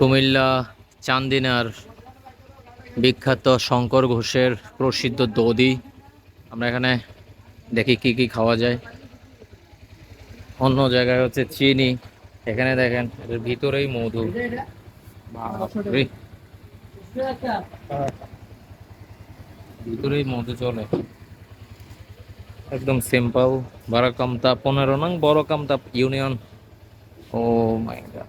কুমিল্লা চান্দিনার বিখ্যাত শঙ্কর ঘোষের প্রসিদ্ধ দধি। আমরা এখানে দেখি কি কি খাওয়া যায়। অন্য জায়গায় হচ্ছে চিনি। এখানে দেখেন এর ভিতরেই মধু। ভিতরেই মধু চলে। একদম সিম্পল বড় কামতা পনেরো নং বড় Kamta union. O my god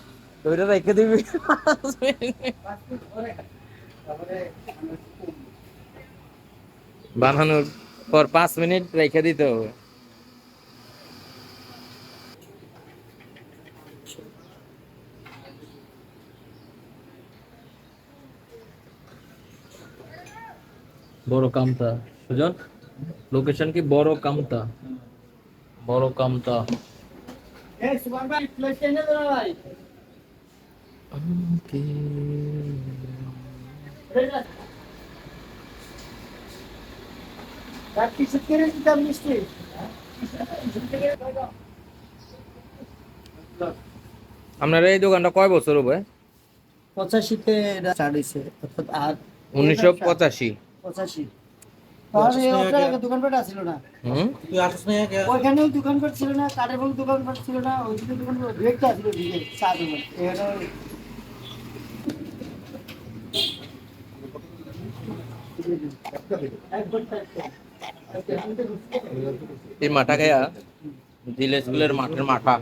ওইটা রেখে দিবি। বানানোর পর পাঁচ মিনিট রেখে দিতে হবে। বড় কামতা। সুজন লোকেশন কি বড় কামতা? বড় কামতা। এই সুমান ভাই প্লেট এনে দেন ভাই। আপনার এই দোকানটা কয় বছর হবে? পঁচাশিতে এটা স্টার্ট হয়েছে অর্থাৎ আর উনিশশো পঁচাশি। পঁচাশি। দোকানপাট ছিল না? ওইখানেও দোকানপাট ছিল না কাঠের বল দোকানপাট ছিল না দোকানপাট চা দোকান। এই মাঠা খাইয়া দিলে স্কুলের মাঠের মাঠা